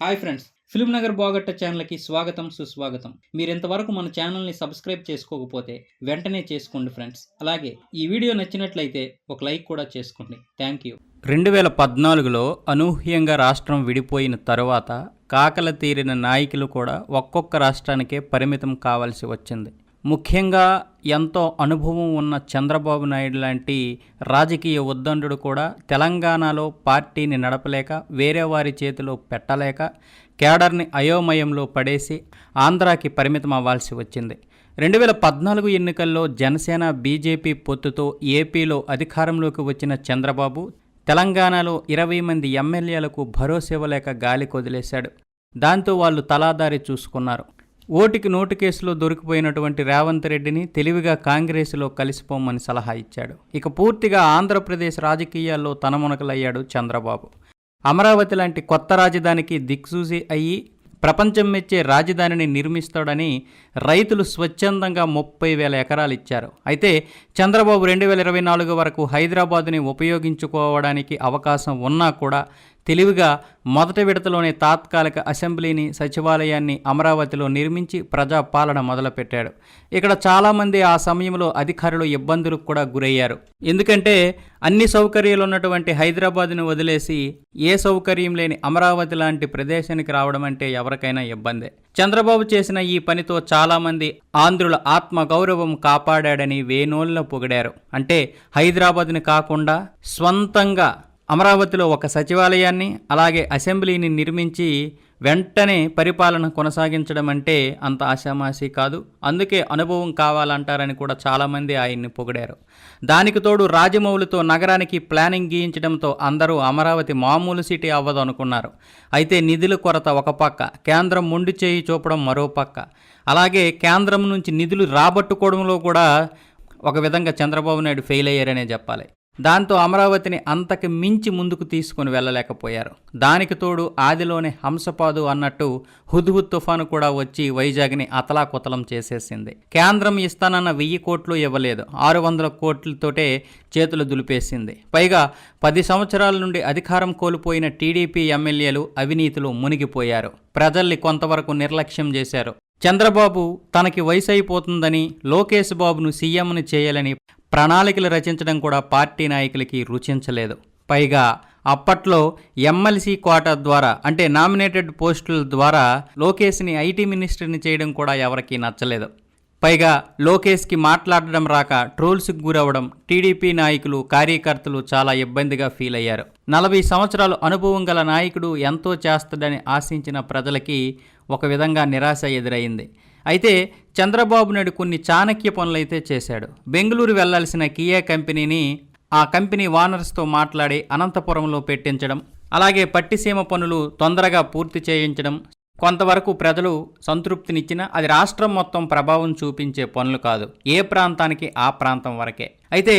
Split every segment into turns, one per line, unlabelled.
Hi friends film Nagar బాగట్ట ఛానల్కి స్వాగతం సుస్వాగతం. మీరు ఇంతవరకు మన ఛానల్ని సబ్స్క్రైబ్ చేసుకోకపోతే వెంటనే చేసుకోండి ఫ్రెండ్స్. అలాగే ఈ వీడియో నచ్చినట్లయితే ఒక లైక్ కూడా చేసుకోండి. Thank you. రెండు వేల పద్నాలుగులో అనూహ్యంగా రాష్ట్రం విడిపోయిన తరువాత కాకల తీరిన నాయకులు కూడా ఒక్కొక్క రాష్ట్రానికే పరిమితం కావాల్సి వచ్చింది. ముఖ్యంగా ఎంతో అనుభవం ఉన్న చంద్రబాబు నాయుడు లాంటి రాజకీయ ఉద్దండుడు కూడా తెలంగాణలో పార్టీని నడపలేక వేరే వారి చేతిలో పెట్టలేక కేడర్ని అయోమయంలో పడేసి ఆంధ్రాకి పరిమితం అవ్వాల్సి వచ్చింది. రెండు వేల పద్నాలుగు ఎన్నికల్లో జనసేన బీజేపీ పొత్తుతో ఏపీలో అధికారంలోకి వచ్చిన చంద్రబాబు తెలంగాణలో ఇరవై మంది ఎమ్మెల్యేలకు భరోసా ఇవ్వలేక గాలి కొదిలేశాడు దాంతో వాళ్ళు తలాదారి చూసుకున్నారు. ఓటికి నోటు కేసులో దొరికిపోయినటువంటి రేవంత్ రెడ్డిని తెలివిగా కాంగ్రెస్లో కలిసిపోమని సలహా ఇచ్చాడు. ఇక పూర్తిగా ఆంధ్రప్రదేశ్ రాజకీయాల్లో తనమునకలయ్యాడు చంద్రబాబు. అమరావతి లాంటి కొత్త రాజధానికి దిక్సూసి అయ్యి ప్రపంచం మెచ్చే రాజధానిని నిర్మిస్తాడని రైతులు స్వచ్ఛందంగా ముప్పై వేల ఎకరాలు ఇచ్చారు. అయితే చంద్రబాబు రెండు వేల ఇరవై నాలుగు వరకు హైదరాబాదుని ఉపయోగించుకోవడానికి అవకాశం ఉన్నా కూడా తెలివిగా మొదటి విడతలోనే తాత్కాలిక అసెంబ్లీని సచివాలయాన్ని అమరావతిలో నిర్మించి ప్రజాపాలన మొదలుపెట్టాడు. ఇక్కడ చాలామంది ఆ సమయంలో అధికారులు ఇబ్బందులకు కూడా గురయ్యారు. ఎందుకంటే అన్ని సౌకర్యాలు ఉన్నటువంటి హైదరాబాద్ను వదిలేసి ఏ సౌకర్యం లేని అమరావతి లాంటి ప్రదేశానికి రావడం అంటే ఎవరికైనా ఇబ్బందే. చంద్రబాబు చేసిన ఈ పనితో చాలామంది ఆంధ్రుల ఆత్మ గౌరవం కాపాడాడని వేనోళ్ళ పొగిడారు. అంటే హైదరాబాద్ని కాకుండా స్వంతంగా అమరావతిలో ఒక సచివాలయాన్ని అలాగే అసెంబ్లీని నిర్మించి వెంటనే పరిపాలన కొనసాగించడం అంటే అంత ఆశామాషి కాదు. అందుకే అనుభవం కావాలంటారని కూడా చాలామంది ఆయన్ని పొగిడారు. దానికి తోడు రాజమౌళితో నగరానికి ప్లానింగ్ గీయించడంతో అందరూ అమరావతి మామూలు సిటీ అవ్వదు అనుకున్నారు. అయితే నిధుల కొరత ఒక పక్క కేంద్రం మొండి చేయి చూపడం మరో పక్క. అలాగే కేంద్రం నుంచి నిధులు రాబట్టుకోవడంలో కూడా ఒక విధంగా చంద్రబాబు నాయుడు ఫెయిల్ అయ్యారనే చెప్పాలి. దాంతో అమరావతిని అంతకు మించి ముందుకు తీసుకుని వెళ్ళలేకపోయారు. దానికి తోడు ఆదిలోనే హంసపాదు అన్నట్టు హుద్హుద్ తుఫాను కూడా వచ్చి వైజాగ్ని అతలాకుతలం చేసేసింది. కేంద్రం ఇస్తానన్న వెయ్యి కోట్లు ఇవ్వలేదు. ఆరు వందల కోట్లతోటే చేతులు దులిపేసింది. పైగా పది సంవత్సరాల నుండి అధికారం కోల్పోయిన టీడీపీ ఎమ్మెల్యేలు అవినీతిలో మునిగిపోయారు. ప్రజల్ని కొంతవరకు నిర్లక్ష్యం చేశారు. చంద్రబాబు తనకి వయసు అయిపోతుందని లోకేష్ బాబును సీఎంని చేయాలని ప్రణాళికలు రచించడం కూడా పార్టీ నాయకులకి రుచించలేదు. పైగా అప్పట్లో ఎమ్మెల్సీ కోటా ద్వారా అంటే నామినేటెడ్ పోస్టుల ద్వారా లోకేష్ని ఐటీ మినిస్టర్ని చేయడం కూడా ఎవరికీ నచ్చలేదు. పైగా లోకేష్కి మాట్లాడడం రాక ట్రోల్స్కి గురవడం టీడీపీ నాయకులు కార్యకర్తలు చాలా ఇబ్బందిగా ఫీల్ అయ్యారు. నలభై సంవత్సరాలు అనుభవం గల నాయకుడు ఎంతో చేస్తాడని ఆశించిన ప్రజలకి ఒక విధంగా నిరాశ ఎదురైంది. అయితే చంద్రబాబు నాయుడు కొన్ని చాణక్య పనులైతే చేశాడు. బెంగళూరు వెళ్ళాల్సిన కియా కంపెనీని ఆ కంపెనీ వానర్స్తో మాట్లాడి అనంతపురంలో పెట్టించడం అలాగే పట్టిసీమ పనులు తొందరగా పూర్తి చేయించడం కొంతవరకు ప్రజలు సంతృప్తినిచ్చినా అది రాష్ట్రం మొత్తం ప్రభావం చూపించే పనులు కాదు. ఏ ప్రాంతానికి ఆ ప్రాంతం వరకే. అయితే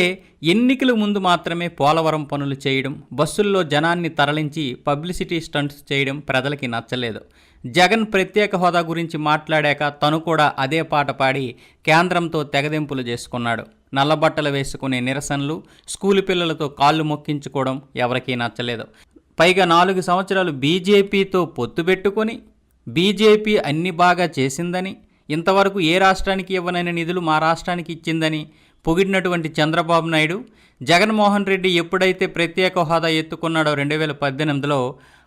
ఎన్నికల ముందు మాత్రమే పోలవరం పనులు చేయడం బస్సుల్లో జనాన్ని తరలించి పబ్లిసిటీ స్టంట్స్ చేయడం ప్రజలకి నచ్చలేదు. జగన్ ప్రత్యేక హోదా గురించి మాట్లాడాక తను కూడా అదే పాట పాడి కేంద్రంతో తెగదింపులు చేసుకున్నాడు. నల్లబట్టలు వేసుకునే నిరసనలు స్కూలు పిల్లలతో కాళ్ళు మొక్కించుకోవడం ఎవరికీ నచ్చలేదు. పైగా నాలుగు సంవత్సరాలు బీజేపీతో పొత్తు పెట్టుకొని బీజేపీ అన్ని బాగా చేసిందని ఇంతవరకు ఏ రాష్ట్రానికి ఇవ్వనైన నిధులు మా రాష్ట్రానికి ఇచ్చిందని పొగిడినటువంటి చంద్రబాబు నాయుడు జగన్మోహన్ రెడ్డి ఎప్పుడైతే ప్రత్యేక హోదా ఎత్తుకున్నాడో రెండు వేల పద్దెనిమిదిలో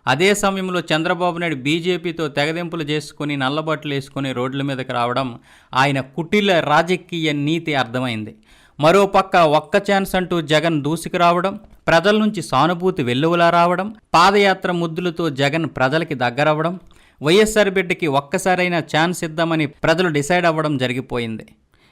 అదే సమయంలో చంద్రబాబు నాయుడు బీజేపీతో తెగదెంపులు చేసుకుని నల్లబట్టలు వేసుకుని రోడ్ల మీదకి రావడం ఆయన కుటిల రాజకీయ నీతి అర్థమైంది. మరోపక్క ఒక్క ఛాన్స్ అంటూ జగన్ దూసుకు రావడం ప్రజల నుంచి సానుభూతి వెల్లువలా రావడం పాదయాత్ర ముద్దులతో జగన్ ప్రజలకి దగ్గరవ్వడం వైఎస్ఆర్ బిడ్డకి ఒక్కసారైనా ఛాన్స్ ఇద్దామని ప్రజలు డిసైడ్ అవ్వడం జరిగిపోయింది.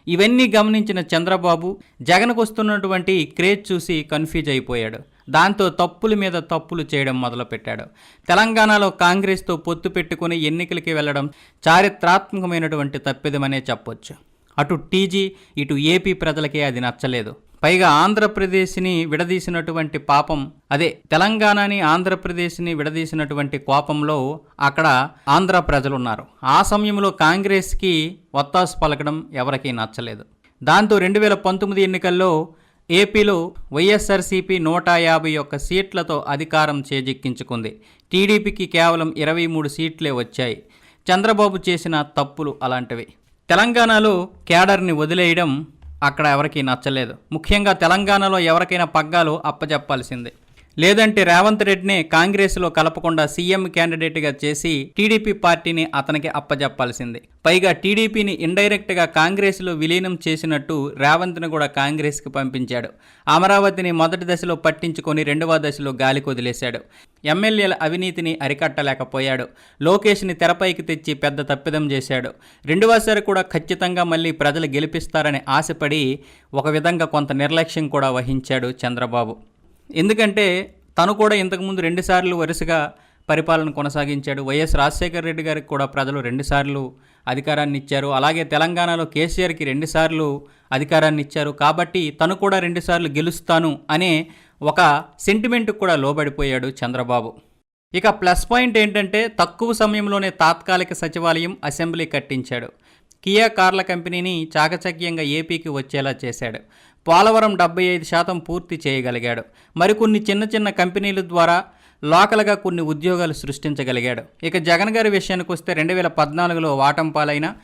ఇవన్నీ గమనించిన చంద్రబాబు జగన్కు వస్తున్నటువంటి క్రేజ్ చూసి కన్ఫ్యూజ్ అయిపోయాడు. దాంతో తప్పుల మీద తప్పులు చేయడం మొదలుపెట్టాడు. తెలంగాణలో కాంగ్రెస్తో పొత్తు పెట్టుకుని ఎన్నికలకి వెళ్ళడం చారిత్రాత్మకమైనటువంటి తప్పిదమనే చెప్పొచ్చు. అటు టీజీ ఇటు ఏపీ ప్రజలకే అది నచ్చలేదు. పైగా ఆంధ్రప్రదేశ్ని విడదీసినటువంటి పాపం అదే తెలంగాణని ఆంధ్రప్రదేశ్ని విడదీసినటువంటి కోపంలో అక్కడ ఆంధ్ర ప్రజలున్నారు. ఆ సమయంలో కాంగ్రెస్కి ఒత్తాసు పలకడం ఎవరికీ నచ్చలేదు. దాంతో రెండు వేల పంతొమ్మిది ఎన్నికల్లో ఏపీలో వైఎస్ఆర్సీపీ నూట యాభై ఒక్క సీట్లతో అధికారం చేజిక్కించుకుంది. టీడీపీకి కేవలం ఇరవై మూడు సీట్లే వచ్చాయి. చంద్రబాబు చేసిన తప్పులు అలాంటివి. తెలంగాణలో క్యాడర్ని వదిలేయడం అక్కడ ఎవరికీ నచ్చలేదు. ముఖ్యంగా తెలంగాణలో ఎవరికైనా పగ్గాలు అప్పచెప్పాల్సిందే లేదంటే రేవంత్ రెడ్డినే కాంగ్రెస్లో కలపకుండా సీఎం క్యాండిడేట్గా చేసి టీడీపీ పార్టీని అతనికి అప్పజెప్పాల్సింది. పైగా టీడీపీని ఇండైరెక్ట్గా కాంగ్రెస్లో విలీనం చేసినట్టు రేవంత్ను కూడా కాంగ్రెస్కి పంపించాడు. అమరావతిని మొదటి దశలో పట్టించుకొని రెండవ దశలో గాలి కొదిలేశాడు ఎమ్మెల్యేల అవినీతిని అరికట్టలేకపోయాడు. లోకేష్ని తెరపైకి తెచ్చి పెద్ద తప్పిదం చేశాడు. రెండవసారి కూడా ఖచ్చితంగా మళ్ళీ ప్రజలు గెలిపిస్తారని ఆశపడి ఒక విధంగా కొంత నిర్లక్ష్యం కూడా వహించాడు చంద్రబాబు. ఎందుకంటే తను కూడా ఇంతకుముందు రెండుసార్లు వరుసగా పరిపాలన కొనసాగించాడు. వైఎస్ రాజశేఖర రెడ్డి గారికి కూడా ప్రజలు రెండుసార్లు అధికారాన్ని ఇచ్చారు. అలాగే తెలంగాణలో కేసీఆర్కి రెండుసార్లు అధికారాన్ని ఇచ్చారు. కాబట్టి తను కూడా రెండుసార్లు గెలుస్తాను అనే ఒక సెంటిమెంట్కి కూడా లోబడిపోయాడు చంద్రబాబు. ఇక ప్లస్ పాయింట్ ఏంటంటే తక్కువ సమయంలోనే తాత్కాలిక సచివాలయం అసెంబ్లీ కట్టించాడు. కియా కార్ల కంపెనీని చాకచక్యంగా ఏపీకి వచ్చేలా చేశాడు. పోలవరం డెబ్బై ఐదు శాతం పూర్తి చేయగలిగాడు. మరికొన్ని చిన్న చిన్న కంపెనీల ద్వారా లోకల్గా కొన్ని ఉద్యోగాలు సృష్టించగలిగాడు. ఇక జగన్ గారి విషయానికి వస్తే రెండు వేల పద్నాలుగులో వాటం పాలైన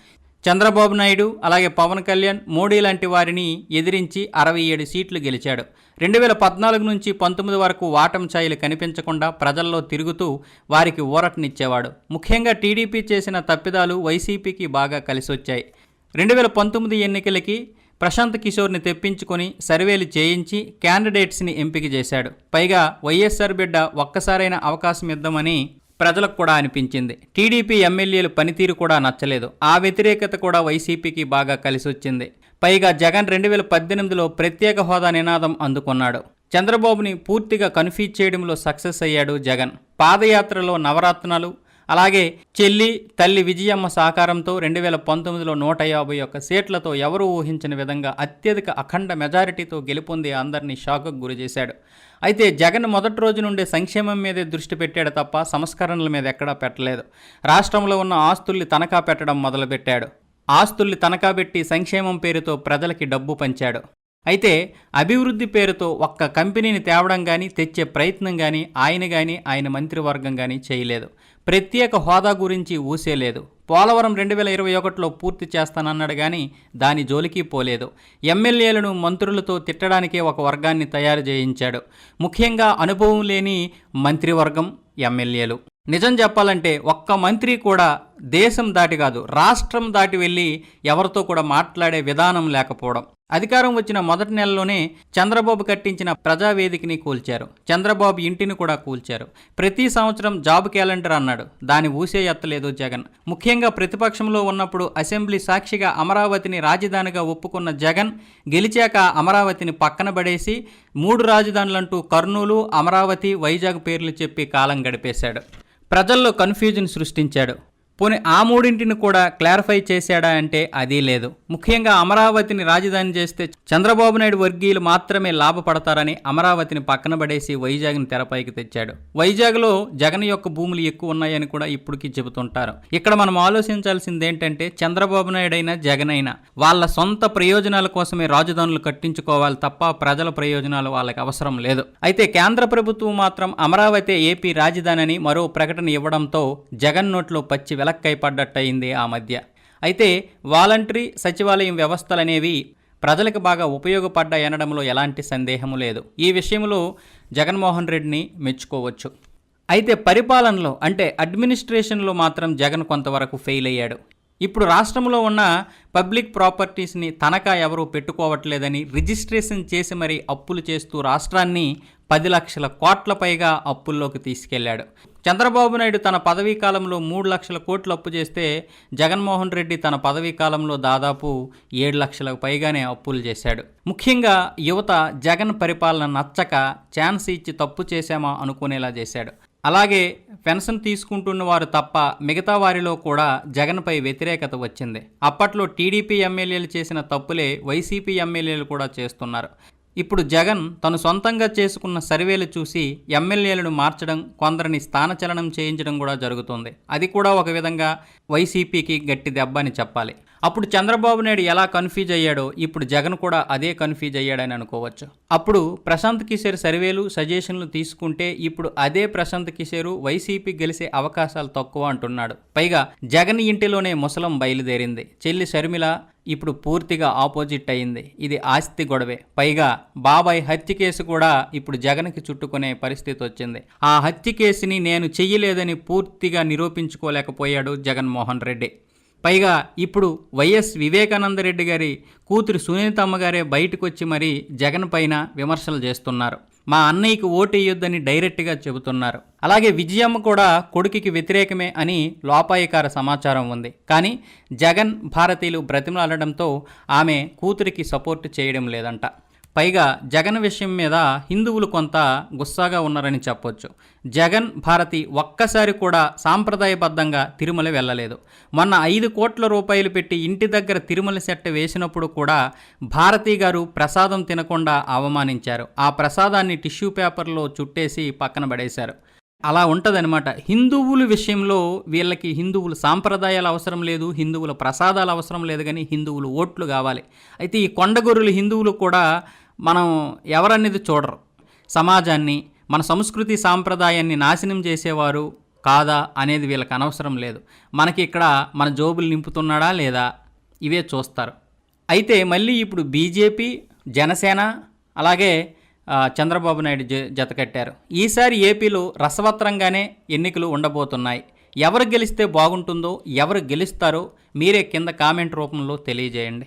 చంద్రబాబు నాయుడు అలాగే పవన్ కళ్యాణ్ మోడీ లాంటి వారిని ఎదిరించి అరవై ఏడు సీట్లు గెలిచాడు. రెండు వేల పద్నాలుగు నుంచి పంతొమ్మిది వరకు వాటం ఛాయలు కనిపించకుండా ప్రజల్లో తిరుగుతూ వారికి ఊరటనిచ్చేవాడు. ముఖ్యంగా టీడీపీ చేసిన తప్పిదాలు వైసీపీకి బాగా కలిసొచ్చాయి. రెండు వేల పంతొమ్మిది ఎన్నికలకి ప్రశాంత్ కిషోర్ని తెప్పించుకొని సర్వేలు చేయించి క్యాండిడేట్స్ని ఎంపిక చేశాడు. పైగా వైఎస్ఆర్ బిడ్డ ఒక్కసారైన అవకాశం ఇద్దామని ప్రజలకు కూడా అనిపించింది. టీడీపీ ఎమ్మెల్యేలు పనితీరు కూడా నచ్చలేదు. ఆ వ్యతిరేకత కూడా వైసీపీకి బాగా కలిసొచ్చింది. పైగా జగన్ రెండు వేల పద్దెనిమిదిలో ప్రత్యేక హోదా నినాదం అందుకున్నాడు. చంద్రబాబుని పూర్తిగా కన్ఫ్యూజ్ చేయడంలో సక్సెస్ అయ్యాడు జగన్. పాదయాత్రలో నవరత్నాలు అలాగే చెల్లి తల్లి విజయమ్మ సహకారంతో రెండు వేల పంతొమ్మిదిలో నూట యాభై ఒక్క సీట్లతో ఎవరూ ఊహించని విధంగా అత్యధిక అఖండ మెజారిటీతో గెలుపొంది అందరినీ షాకుకు గురి చేశాడు అయితే జగన్ మొదటి రోజు నుండి సంక్షేమం మీదే దృష్టి పెట్టాడు తప్ప సంస్కరణల మీద ఎక్కడా పెట్టలేదు. రాష్ట్రంలో ఉన్న ఆస్తుల్ని తనఖా పెట్టడం మొదలుపెట్టాడు. ఆస్తుల్ని తనఖా పెట్టి సంక్షేమం పేరుతో ప్రజలకి డబ్బు పంచాడు. అయితే అభివృద్ధి పేరుతో ఒక్క కంపెనీని తేవడం కానీ తెచ్చే ప్రయత్నం కానీ ఆయన కానీ ఆయన మంత్రివర్గం కానీ చేయలేదు. ప్రత్యేక హోదా గురించి ఊసేలేదు పోలవరం రెండు వేల ఇరవై ఒకటిలో పూర్తి చేస్తానన్నాడు కానీ దాని జోలికి పోలేదు. ఎమ్మెల్యేలను మంత్రులతో తిట్టడానికే ఒక వర్గాన్ని తయారు చేయించాడు. ముఖ్యంగా అనుభవం లేని మంత్రివర్గం ఎమ్మెల్యేలు. నిజం చెప్పాలంటే ఒక్క మంత్రి కూడా దేశం దాటి కాదు రాష్ట్రం దాటి వెళ్ళి ఎవరితో కూడా మాట్లాడే విధానం లేకపోవడం. అధికారం వచ్చిన మొదటి నెలలోనే చంద్రబాబు కట్టించిన ప్రజావేదికని కూల్చారు. చంద్రబాబు ఇంటిని కూడా కూల్చారు. ప్రతి సంవత్సరం జాబ్ క్యాలెండర్ అన్నాడు. దాని ఊసే ఎత్తలేదు జగన్. ముఖ్యంగా ప్రతిపక్షంలో ఉన్నప్పుడు అసెంబ్లీ సాక్షిగా అమరావతిని రాజధానిగా ఒప్పుకున్న జగన్ గెలిచాక అమరావతిని పక్కన పడేసి మూడు రాజధానులంటూ కర్నూలు అమరావతి వైజాగ్ పేర్లు చెప్పి కాలం గడిపేశాడు. ప్రజల్లో కన్ఫ్యూజన్ సృష్టించాడు. పోనీ ఆ మూడింటిని కూడా క్లారిఫై చేశాడా అంటే అదీ లేదు. ముఖ్యంగా అమరావతిని రాజధాని చేస్తే చంద్రబాబు నాయుడు వర్గీయులు మాత్రమే లాభపడతారని అమరావతిని పక్కన పడేసి వైజాగ్ని తెరపైకి తెచ్చాడు. వైజాగ్లో జగన్ యొక్క భూములు ఎక్కువ ఉన్నాయని కూడా ఇప్పటికీ చెబుతుంటారు. ఇక్కడ మనం ఆలోచించాల్సింది ఏంటంటే చంద్రబాబు నాయుడు అయినా జగన్ అయినా వాళ్ళ సొంత ప్రయోజనాల కోసమే రాజధానులు కట్టించుకోవాలి తప్ప ప్రజల ప్రయోజనాలు వాళ్ళకి అవసరం లేదు. అయితే కేంద్ర ప్రభుత్వం మాత్రం అమరావతి ఏపీ రాజధాని అని మరో ప్రకటన ఇవ్వడంతో జగన్ నోట్లో పచ్చి వెలక్కైపడ్డట్టయింది ఆ మధ్య. అయితే వాలంటరీ సచివాలయం వ్యవస్థలనేవి ప్రజలకు బాగా ఉపయోగపడ్డాయనడంలో ఎలాంటి సందేహము లేదు. ఈ విషయంలో జగన్మోహన్ రెడ్డిని మెచ్చుకోవచ్చు. అయితే పరిపాలనలో అంటే అడ్మినిస్ట్రేషన్లో మాత్రం జగన్ కొంతవరకు ఫెయిల్ అయ్యాడు ఇప్పుడు రాష్ట్రంలో ఉన్న పబ్లిక్ ప్రాపర్టీస్ని తనఖా ఎవరూ పెట్టుకోవట్లేదని రిజిస్ట్రేషన్ చేసి మరీ అప్పులు చేస్తూ రాష్ట్రాన్ని పది లక్షల కోట్ల పైగా అప్పుల్లోకి తీసుకెళ్ళాడు. చంద్రబాబు నాయుడు తన పదవీ కాలంలో మూడు లక్షల కోట్లు అప్పు చేస్తే జగన్మోహన్ రెడ్డి తన పదవీ కాలంలో దాదాపు ఏడు లక్షలకు పైగానే అప్పులు చేశాడు. ముఖ్యంగా యువత జగన్ పరిపాలన నచ్చక ఛాన్స్ ఇచ్చి తప్పు చేశామా అనుకునేలా చేశాడు. అలాగే పెన్షన్ తీసుకుంటున్న వారు తప్ప మిగతా వారిలో కూడా జగన్పై వ్యతిరేకత వచ్చింది. అప్పట్లో టీడీపీ ఎమ్మెల్యేలు చేసిన తప్పులే వైసీపీ ఎమ్మెల్యేలు కూడా చేస్తున్నారు. ఇప్పుడు జగన్ తను సొంతంగా చేసుకున్న సర్వేలు చూసి ఎమ్మెల్యేలను మార్చడం కొందరిని స్థానచలనం చేయించడం కూడా జరుగుతుంది. అది కూడా ఒక విధంగా వైసీపీకి గట్టి దెబ్బ అని చెప్పాలి. అప్పుడు చంద్రబాబు నాయుడు ఎలా కన్ఫ్యూజ్ అయ్యాడో ఇప్పుడు జగన్ కూడా అదే కన్ఫ్యూజ్ అయ్యాడని అనుకోవచ్చు. అప్పుడు ప్రశాంత్ కిషోర్ సర్వేలు సజెషన్లు తీసుకుంటే ఇప్పుడు అదే ప్రశాంత్ కిషోర్ వైసీపీ గెలిసే అవకాశాలు తక్కువ అంటున్నాడు. పైగా జగన్ ఇంటిలోనే ముసలం బయలుదేరింది. చెల్లి షర్మిల ఇప్పుడు పూర్తిగా ఆపోజిట్ అయింది ఇది ఆస్తి గొడవే. పైగా బాబాయ్ హత్య కేసు కూడా ఇప్పుడు జగన్కి చుట్టుకునే పరిస్థితి వచ్చింది. ఆ హత్య కేసుని నేను చెయ్యలేదని పూర్తిగా నిరూపించుకోలేకపోయాడు జగన్మోహన్ రెడ్డి. పైగా ఇప్పుడు వైఎస్ వివేకానంద రెడ్డి గారి కూతురు సునీతమ్మ గారే బయటకు వచ్చి మరీ జగన్ పైన విమర్శలు చేస్తున్నారు. మా అన్నయ్యకి ఓటు డైరెక్ట్గా చెబుతున్నారు. అలాగే విజయమ్మ కూడా కొడుకుకి వ్యతిరేకమే అని లోపాయికార సమాచారం ఉంది. కానీ జగన్ భారతీయులు బ్రతిమలాడడంతో ఆమె కూతురికి సపోర్ట్ చేయడం లేదంట. పైగా జగన్ విషయం మీద హిందువులు కొంత గుస్సాగా ఉన్నారని చెప్పొచ్చు. జగన్ భారతి ఒక్కసారి కూడా సాంప్రదాయబద్ధంగా తిరుమల వెళ్ళలేదు. మొన్న ఐదు కోట్ల రూపాయలు పెట్టి ఇంటి దగ్గర తిరుమల సెట్ వేసినప్పుడు కూడా భారతి గారు ప్రసాదం తినకుండా అవమానించారు. ఆ ప్రసాదాన్ని టిష్యూ పేపర్లో చుట్టేసి పక్కన పడేశారు. అలా ఉంటుందన్నమాట. హిందువుల విషయంలో వీళ్ళకి హిందువుల సాంప్రదాయాలు అవసరం లేదు హిందువుల ప్రసాదాలు అవసరం లేదు కానీ హిందువులు ఓట్లు కావాలి. అయితే ఈ కొండగొర్రెలు హిందువులు కూడా మనం ఎవరనేది చూడరు. సమాజాన్ని మన సంస్కృతి సాంప్రదాయాన్ని నాశనం చేసేవారు కాదా అనేది వీళ్ళకి అనవసరం లేదు. మనకి ఇక్కడ మన జోబులు నింపుతున్నాడా లేదా ఇవే చూస్తారు. అయితే మళ్ళీ ఇప్పుడు బీజేపీ జనసేన అలాగే చంద్రబాబు నాయుడు జ జత కట్టారు. ఈసారి ఏపీలో రసవత్రంగానే ఎన్నికలు ఉండబోతున్నాయి. ఎవరు గెలిస్తే బాగుంటుందో ఎవరు గెలుస్తారో మీరే కింద కామెంట్ రూపంలో తెలియజేయండి.